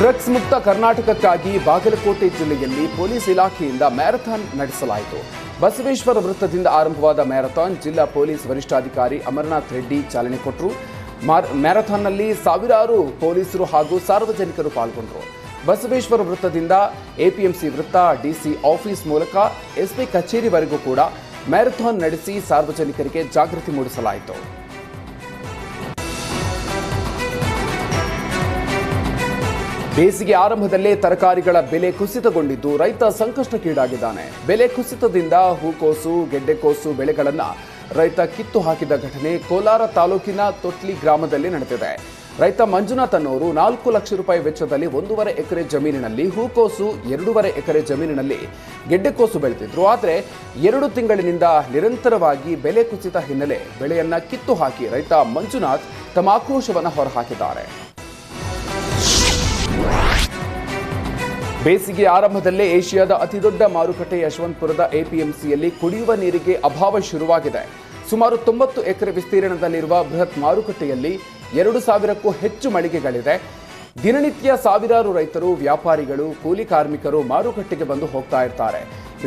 Drugs ಮುಕ್ತ ಕರ್ನಾಟಕಕ್ಕಾಗಿ ಬಾಗಲಕೋಟೆ ಜಿಲ್ಲೆಯಲ್ಲಿ police ಇಲಾಖೆಯಿಂದ ಮ್ಯಾರಥಾನ್ ನಡೆಸಲಾಯಿತು. ಬಸವೇಶ್ವರ ವೃತ್ತದಿಂದ ಆರಂಭವಾದ ಮ್ಯಾರಥಾನ್ ಜಿಲ್ಲಾ ಪೊಲೀಸ್ ವರಿಷ್ಠಾಧಿಕಾರಿ ಅಮರನಾಥ್ ರೆಡ್ಡಿ ಚಾಲನೆ ಕೊಟ್ಟರು ಮ್ಯಾರಥಾನ್ನಲ್ಲಿ ಸಾವಿರಾರು ಪೊಲೀಸರು ಹಾಗೂ ಸಾರ್ವಜನಿಕರು ಪಾಲ್ಗೊಂಡರು. ಬಸವೇಶ್ವರ ವೃತ್ತದಿಂದ ಎಪಿಎಂಸಿ ವೃತ್ತ, ಡಿಸಿ ಆಫೀಸ್ ಮೂಲಕ ಎಸ್ಪಿ ಕಚೇರಿವರೆಗೂ ಕೂಡ ಮ್ಯಾರಥಾನ್ ನಡೆಸಿ ಸಾರ್ವಜನಿಕರಿಗೆ ಜಾಗೃತಿ ಮೂಡಿಸಲಾಯಿತು. ಬೇಸಿಗೆ ಆರಂಭದಲ್ಲೇ ತರಕಾರಿಗಳ ಬೆಲೆ ಕುಸಿತಗೊಂಡಿದ್ದು ರೈತ ಸಂಕಷ್ಟಕ್ಕೀಡಾಗಿದ್ದಾನೆ. ಬೆಲೆ ಕುಸಿತದಿಂದ ಹೂಕೋಸು, ಗೆಡ್ಡೆಕೋಸು ಬೆಳೆಗಳನ್ನು ರೈತ ಕಿತ್ತು ಹಾಕಿದ ಘಟನೆ ಕೋಲಾರ ತಾಲೂಕಿನ ತೊಟ್ಲಿ ಗ್ರಾಮದಲ್ಲಿ ನಡೆದಿದೆ. ರೈತ ಮಂಜುನಾಥ್ ಅನ್ನೋರು ನಾಲ್ಕು ಲಕ್ಷ ರೂಪಾಯಿ ವೆಚ್ಚದಲ್ಲಿ ಒಂದೂವರೆ ಎಕರೆ ಜಮೀನಿನಲ್ಲಿ ಹೂಕೋಸು, ಎರಡೂವರೆ ಎಕರೆ ಜಮೀನಿನಲ್ಲಿ ಗೆಡ್ಡೆಕೋಸು ಬೆಳೆದಿದ್ರು. ಆದರೆ ಎರಡು ತಿಂಗಳಿನಿಂದ ನಿರಂತರವಾಗಿ ಬೆಲೆ ಕುಸಿತ ಹಿನ್ನೆಲೆ ಬೆಳೆಯನ್ನ ಕಿತ್ತು ಹಾಕಿ ರೈತ ಮಂಜುನಾಥ್ ತಮ್ಮ ಆಕ್ರೋಶವನ್ನು ಹೊರಹಾಕಿದ್ದಾರೆ. ಬೇಸಿಗೆ ಆರಂಭದಲ್ಲೇ ಏಷ್ಯಾದ ಅತಿದೊಡ್ಡ ಮಾರುಕಟ್ಟೆ ಯಶವಂತಪುರದ ಎಪಿಎಂಸಿಯಲ್ಲಿ ಕುಡಿಯುವ ನೀರಿಗೆ ಅಭಾವ ಶುರುವಾಗಿದೆ. ಸುಮಾರು ತೊಂಬತ್ತು ಎಕರೆ ವಿಸ್ತೀರ್ಣದಲ್ಲಿರುವ ಬೃಹತ್ ಮಾರುಕಟ್ಟೆಯಲ್ಲಿ ಎರಡು ಸಾವಿರಕ್ಕೂ ಹೆಚ್ಚು ಮಳಿಗೆಗಳಿದೆ. ದಿನನಿತ್ಯ ಸಾವಿರಾರು ರೈತರು, ವ್ಯಾಪಾರಿಗಳು, ಕೂಲಿ ಕಾರ್ಮಿಕರು ಮಾರುಕಟ್ಟೆಗೆ ಬಂದು ಹೋಗ್ತಾ ಇರ್ತಾರೆ.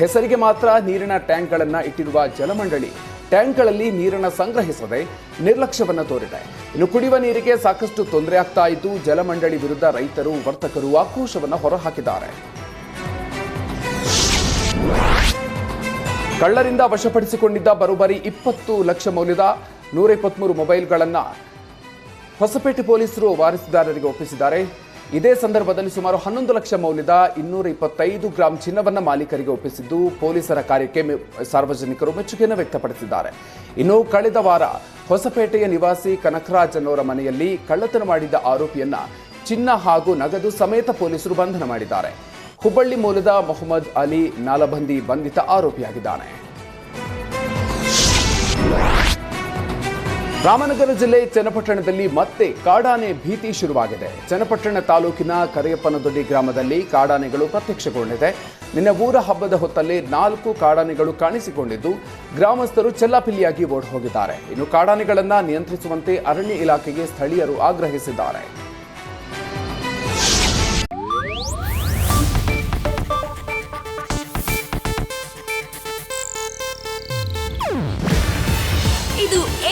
ಹೆಸರಿಗೆ ಮಾತ್ರ ನೀರಿನ ಟ್ಯಾಂಕ್ಗಳನ್ನು ಇಟ್ಟಿರುವ ಜಲಮಂಡಳಿ ಟ್ಯಾಂಕ್ಗಳಲ್ಲಿ ನೀರನ್ನು ಸಂಗ್ರಹಿಸದೆ ನಿರ್ಲಕ್ಷ್ಯವನ್ನು ತೋರಿದೆ. ಇನ್ನು ಕುಡಿಯುವ ನೀರಿಗೆ ಸಾಕಷ್ಟು ತೊಂದರೆ ಆಗ್ತಾ ಇದ್ದು, ಜಲಮಂಡಳಿ ವಿರುದ್ಧ ರೈತರು, ವರ್ತಕರು ಆಕ್ರೋಶವನ್ನು ಹೊರಹಾಕಿದ್ದಾರೆ. ಕಳ್ಳರಿಂದ ವಶಪಡಿಸಿಕೊಂಡಿದ್ದ ಬರೋಬ್ಬರಿ ಇಪ್ಪತ್ತು ಲಕ್ಷ ಮೌಲ್ಯದ ನೂರ ಇಪ್ಪತ್ಮೂರು ಮೊಬೈಲ್ಗಳನ್ನು ಹೊಸಪೇಟೆ ಪೊಲೀಸರು ವಾರಸುದಾರರಿಗೆ ಒಪ್ಪಿಸಿದ್ದಾರೆ. ಇದೇ ಸಂದರ್ಭದಲ್ಲಿ ಸುಮಾರು ಹನ್ನೊಂದು ಲಕ್ಷ ಮೌಲ್ಯದ ಇನ್ನೂರ ಇಪ್ಪತ್ತೈದು ಗ್ರಾಂ ಚಿನ್ನವನ್ನ ಮಾಲೀಕರಿಗೆ ಒಪ್ಪಿಸಿದ್ದು ಪೊಲೀಸರ ಕಾರ್ಯಕ್ಕೆ ಸಾರ್ವಜನಿಕರು ಮೆಚ್ಚುಗೆಯನ್ನು ವ್ಯಕ್ತಪಡಿಸಿದ್ದಾರೆ. ಇನ್ನು ಕಳೆದ ವಾರ ಹೊಸಪೇಟೆಯ ನಿವಾಸಿ ಕನಕರಾಜ್ ಮನೆಯಲ್ಲಿ ಕಳ್ಳತನ ಮಾಡಿದ್ದ ಆರೋಪಿಯನ್ನ ಚಿನ್ನ ಹಾಗೂ ನಗದು ಸಮೇತ ಪೊಲೀಸರು ಬಂಧನ ಮಾಡಿದ್ದಾರೆ. ಹುಬ್ಬಳ್ಳಿ ಮೂಲದ ಮೊಹಮ್ಮದ್ ಅಲಿ ನಾಲಬಂದಿ ಬಂಧಿತ ಆರೋಪಿಯಾಗಿದ್ದಾನೆ. ರಾಮನಗರ ಜಿಲ್ಲೆ ಚನ್ನಪಟ್ಟಣದಲ್ಲಿ ಮತ್ತೆ ಕಾಡಾನೆ ಭೀತಿ ಶುರುವಾಗಿದೆ. ಚನ್ನಪಟ್ಟಣ ತಾಲೂಕಿನ ಕರಿಯಪ್ಪನದೊಡ್ಡಿ ಗ್ರಾಮದಲ್ಲಿ ಕಾಡಾನೆಗಳು ಪ್ರತ್ಯಕ್ಷಗೊಂಡಿದೆ. ನಿನ್ನೆ ಊರ ಹಬ್ಬದ ಹೊತ್ತಲ್ಲಿ ನಾಲ್ಕು ಕಾಡಾನೆಗಳು ಕಾಣಿಸಿಕೊಂಡಿದ್ದು, ಗ್ರಾಮಸ್ಥರು ಚೆಲ್ಲಾಪಿಲ್ಲಿಯಾಗಿ ಓಡಿ ಹೋಗಿದ್ದಾರೆ ಇನ್ನು ಕಾಡಾನೆಗಳನ್ನು ನಿಯಂತ್ರಿಸುವಂತೆ ಅರಣ್ಯ ಇಲಾಖೆಗೆ ಸ್ಥಳೀಯರು ಆಗ್ರಹಿಸಿದ್ದಾರೆ.